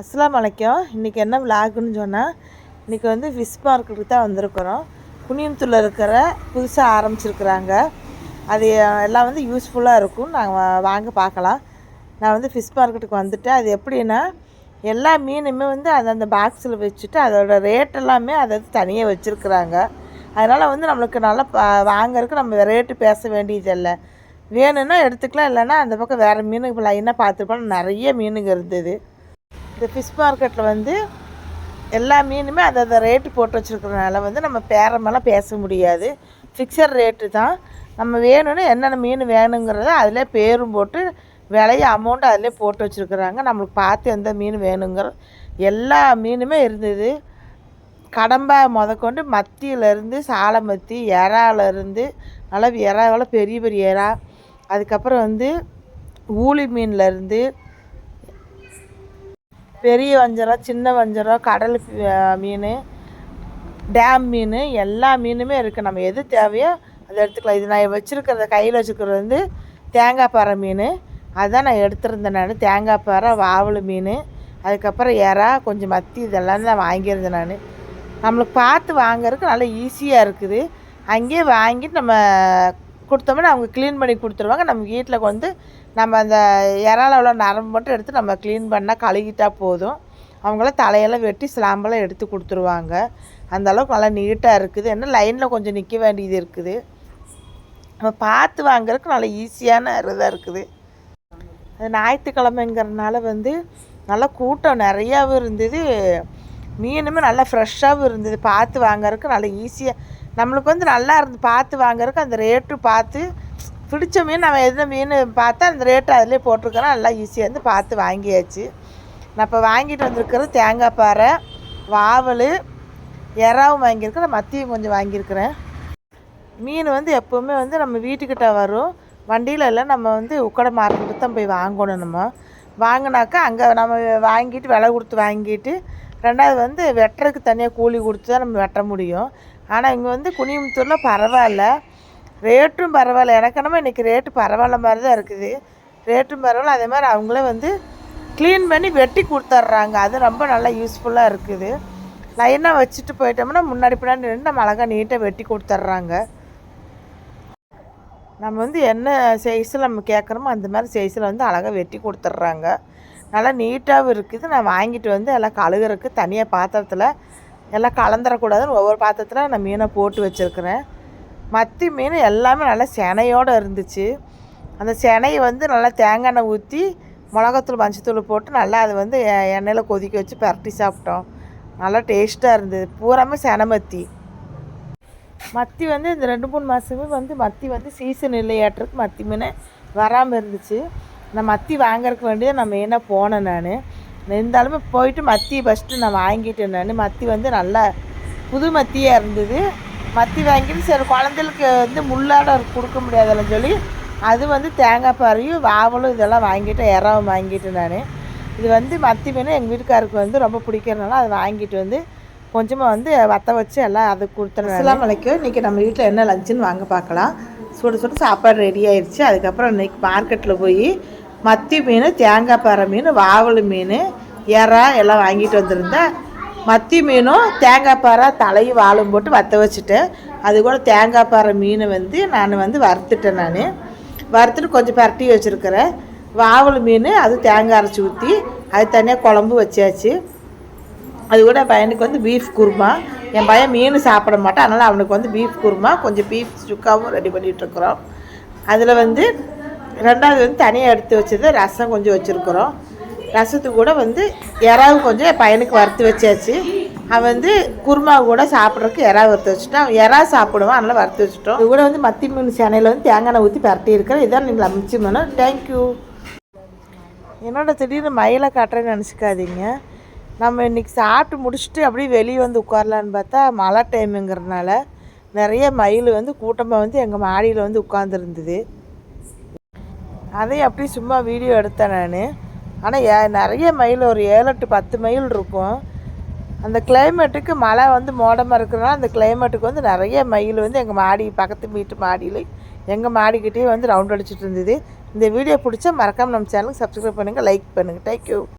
அஸ்லாம் வலைக்கம் இன்றைக்கி என்ன விலாகுன்னு சொன்னால் இன்றைக்கி வந்து ஃபிஷ் மார்க்கெட்டுக்கு தான் வந்திருக்கிறோம். குனியமுத்தூரில் இருக்கிற புதுசாக ஆரம்பிச்சிருக்கிறாங்க. அது எல்லாம் வந்து யூஸ்ஃபுல்லாக இருக்கும். நாங்கள் வாங்க பார்க்கலாம். நான் வந்து ஃபிஷ் மார்க்கெட்டுக்கு வந்துட்டேன். அது எப்படின்னா எல்லா மீனுமே வந்து அந்தந்த பாக்ஸில் வச்சுட்டு அதோட ரேட் எல்லாமே அதை தனியாக வச்சுருக்குறாங்க. அதனால் வந்து நம்மளுக்கு நல்லா பா வாங்கறதுக்கு நம்ம ரேட்டு பேச வேண்டியதில்லை. வேணும்னா எடுத்துக்கலாம். இல்லைன்னா அந்த பக்கம் வேறு மீன் இப்போ லைனாக பார்த்துருப்போம். நிறைய மீனுங்க இருந்தது. இந்த ஃபிஷ் மார்க்கெட்டில் வந்து எல்லா மீனுமே அந்த ரேட்டு போட்டு வச்சுருக்கிறதுனால வந்து நம்ம பேரமெல்லாம் பேச முடியாது. ஃபிக்ஸட் ரேட்டு தான். நம்ம வேணும்னா என்னென்ன மீன் வேணுங்கிறத அதிலே பேரும் போட்டு விலைய அமௌண்ட்டு அதிலே போட்டு வச்சுருக்குறாங்க. நம்மளுக்கு பார்த்து எந்த மீன் வேணுங்கிற எல்லா மீனுமே இருந்தது. கடம்பா முதற்கொண்டு மத்தியிலேருந்து சாலை மத்தி இறாலேருந்து நல்லா இறாவெல்லாம் பெரிய பெரிய இறா அதுக்கப்புறம் வந்து ஊளி மீன்லேருந்து பெரிய வஞ்சரம் சின்ன வஞ்சரம் கடல் மீன் டேம் மீன் எல்லா மீனுமே இருக்குது நம்ம எது தேவையோ அதை எடுத்துக்கலாம். இது நான் வச்சுருக்கிறத கையில் வச்சுருக்கிறது வந்து தேங்காய் பாறை மீன். அதுதான் நான் எடுத்திருந்தேன் நான். தேங்காய் பாறை வாவல் மீன் அதுக்கப்புறம் எறா கொஞ்சம் மத்தி இதெல்லாம் தான் வாங்கியிருந்தேன் நான். நம்மளுக்கு பார்த்து வாங்குறதுக்கு நல்லா ஈஸியாக இருக்குது. அங்கேயே வாங்கிட்டு நம்ம கொடுத்தோம்னா அவங்க க்ளீன் பண்ணி கொடுத்துருவாங்க. நம்ம வீட்டில் வந்து நம்ம அந்த இறால உள்ள நரம்பு மட்டும் எடுத்து நம்ம க்ளீன் பண்ணால் கழுகிட்டா போதும். அவங்களாம் தலையெல்லாம் வெட்டி ஸ்லாம்பெல்லாம் எடுத்து கொடுத்துருவாங்க. அந்த அளவுக்கு நல்லா நீட்டாக இருக்குது. என்ன லைனில் கொஞ்சம் நிற்க வேண்டியது இருக்குது. நம்ம பார்த்து வாங்குறதுக்கு நல்லா ஈஸியான இதாக இருக்குது. அது ஞாயிற்றுக்கிழமைங்கிறதுனால வந்து நல்லா கூட்டம் நிறையாவும் இருந்தது. மீனுமே நல்லா ஃப்ரெஷ்ஷாகவும் இருந்தது. பார்த்து வாங்குறதுக்கு நல்லா ஈஸியாக நம்மளுக்கு வந்து நல்லா இருந்து பார்த்து வாங்குறதுக்கு அந்த ரேட்டு பார்த்து பிடிச்ச மீன் நம்ம எந்த மீன் பார்த்தா அந்த ரேட்டு அதிலே போட்டிருக்கிறோம். நல்லா ஈஸியாக இருந்து பார்த்து வாங்கியாச்சு. நான் இப்போ வாங்கிட்டு வந்திருக்கிறது தேங்காய் பாறை வாவல் எறாவும் வாங்கியிருக்கிறேன். மத்தியும் கொஞ்சம் வாங்கியிருக்கிறேன். மீன் வந்து எப்போவுமே வந்து நம்ம வீட்டுக்கிட்ட வரும். வண்டியில் எல்லாம் நம்ம வந்து உக்கடை மார்க்கெட்டு தான் போய் வாங்கணும் நம்ம. வாங்கினாக்கா அங்கே நம்ம வாங்கிட்டு விலை கொடுத்து வாங்கிட்டு ரெண்டாவது வந்து வெட்டுறதுக்கு தனியாக கூலி கொடுத்து தான் நம்ம வெட்ட முடியும். ஆனால் இங்கே வந்து குனியமுத்தூரில் பரவாயில்ல. ரேட்டும் பரவாயில்ல. எனக்கு என்னமோ இன்றைக்கி ரேட்டு பரவாயில்ல மாதிரி தான் இருக்குது. ரேட்டும் பரவாயில்ல. அதே மாதிரி அவங்களே வந்து க்ளீன் பண்ணி வெட்டி கொடுத்துட்றாங்க அது ரொம்ப நல்லா யூஸ்ஃபுல்லாக இருக்குது. லைனாக வச்சுட்டு போயிட்டோம்னா முன்னாடி பின்னாடி நின்று நம்ம அழகாக நீட்டாக வெட்டி கொடுத்துட்றாங்க நம்ம வந்து என்ன சைஸில் நம்ம கேட்குறோமோ அந்த மாதிரி சைஸில் வந்து அழகாக வெட்டி கொடுத்துட்றாங்க நல்லா நீட்டாகவும் இருக்குது. நான் வாங்கிட்டு வந்து எல்லாம் கழுகுறதுக்கு தனியாக பாத்திரத்தில் எல்லாம் கலந்துடக்கூடாதுன்னு ஒவ்வொரு பாத்திரத்தில் நான் மீனை போட்டு வச்சுருக்கிறேன். மத்தி மீன் எல்லாமே நல்லா செனையோடு இருந்துச்சு. அந்த செனையை வந்து நல்லா தேங்காய் எண்ணெய் ஊற்றி மிளகாத்தூள் மஞ்சத்தூள் போட்டு நல்லா அது வந்து எண்ணெயில் கொதிக்க வச்சு பரட்டி சாப்பிட்டோம். நல்லா டேஸ்ட்டாக இருந்தது. பூராமே செனை மத்தி. மத்தி வந்து இந்த ரெண்டு மூணு மாதமே வந்து மத்தி வந்து சீசன் இல்லையாட்டிருக்கு. மத்தி மீன் வராமல் இருந்துச்சு. நான் மத்தி வாங்குறதுக்கு வேண்டிய நான் மெயினாக போனேன் நான். இருந்தாலுமே போயிட்டு மத்தி ஃபஸ்ட்டு நான் வாங்கிட்டேன் நான் மத்தி வந்து நல்லா புது மத்தியாக இருந்தது. மத்தி வாங்கிட்டு சரி குழந்தைகளுக்கு வந்து முள்ளாட கொடுக்க முடியாதுன்னு சொல்லி அது வந்து தேங்காய் பாறையும் வாவலும் இதெல்லாம் வாங்கிட்டேன் இறாவும் வாங்கிட்டேன் நான். இது வந்து மத்தி மீன் எங்கள் வீட்டுக்காருக்கு வந்து ரொம்ப பிடிக்கிறதுனால அதை வாங்கிட்டு வந்து கொஞ்சமாக வந்து வத்த வச்சு எல்லாம் அதை கொடுத்துருவேன் எல்லாம் அலைக்கும். இன்றைக்கி நம்ம வீட்டில் என்ன லஞ்சுன்னு வாங்க பார்க்கலாம். சுட சுட சாப்பாடு ரெடி ஆயிடுச்சு அதுக்கப்புறம் இன்றைக்கி மார்க்கெட்டில் போய் மத்தி மீன் தேங்காய் பாறை மீன் வாவல் மீன் எறா எல்லாம் வாங்கிட்டு வந்திருந்தேன் மத்தி மீனும் தேங்காய் பாறை தலையும் வாழும் போட்டு வற்ற வச்சுட்டேன் அது கூட தேங்காய் பாறை மீனை வந்து நான் வந்து வறுத்துட்டேன் நான். வறுத்துட்டு கொஞ்சம் பரட்டி வச்சுருக்கிறேன். வாவல் மீன் அது தேங்காய் அரைச்சி ஊற்றி அது தனியாக குழம்பு வச்சாச்சு. அது கூட பையனுக்கு வந்து பீஃப் குருமா. என் பையன் மீன் சாப்பிட மாட்டான் அதனால் அவனுக்கு வந்து பீஃப் குருமா கொஞ்சம் பீஃப் சுக்காவும் ரெடி பண்ணிகிட்ருக்குறோம் அதில் வந்து ரெண்டாவது வந்து தனியாக எடுத்து வச்சது ரசம் கொஞ்சம் வச்சுருக்குறோம். ரசத்துக்கு கூட வந்து இறாவு கொஞ்சம் என் பையனுக்கு வறுத்து வச்சாச்சு. அவன் வந்து குருமா கூட சாப்பிட்றதுக்கு இறா வறுத்து வச்சுட்டான். இறா சாப்பிடுவான் அதனால் வறுத்து வச்சுட்டோம். இது கூட வந்து மத்தி மீன் சேனையில் வந்து தேங்காய் எண்ணெய் ஊற்றி பரட்டி இருக்கிறேன். இதான் நீங்கள் அமிச்சு வேணும் தேங்க்யூ என்னோட திடீர்னு மயிலை காட்டுறேன்னு நினச்சிக்காதீங்க. நம்ம இன்றைக்கி சாப்பிட்டு முடிச்சுட்டு அப்படியே வெளியே வந்து உட்காரலான்னு பார்த்தா மழை டைமுங்கிறதுனால நிறைய மயில் வந்து கூட்டமாக வந்து எங்கள் மாடியில் வந்து உட்காந்துருந்தது அதையும் அப்படியே சும்மா வீடியோ எடுத்தேன் நான். ஆனால் ஏ நிறைய மயில் ஒரு ஏழு எட்டு பத்து மயில் இருக்கும். அந்த கிளைமேட்டுக்கு மழை வந்து மோடமாக இருக்கிறனால அந்த கிளைமேட்டுக்கு வந்து நிறைய மயில் வந்து எங்கள் மாடி பக்கத்து வீட்டு மாடியில் எங்கள் மாடிக்கிட்டேயே வந்து ரவுண்ட் அடிச்சுட்டு இருந்தது. இந்த வீடியோ பிடிச்சா மறக்காமல் நம்ம சேனலுக்கு சப்ஸ்கிரைப் பண்ணுங்கள் லைக் பண்ணுங்கள் தேங்க்யூ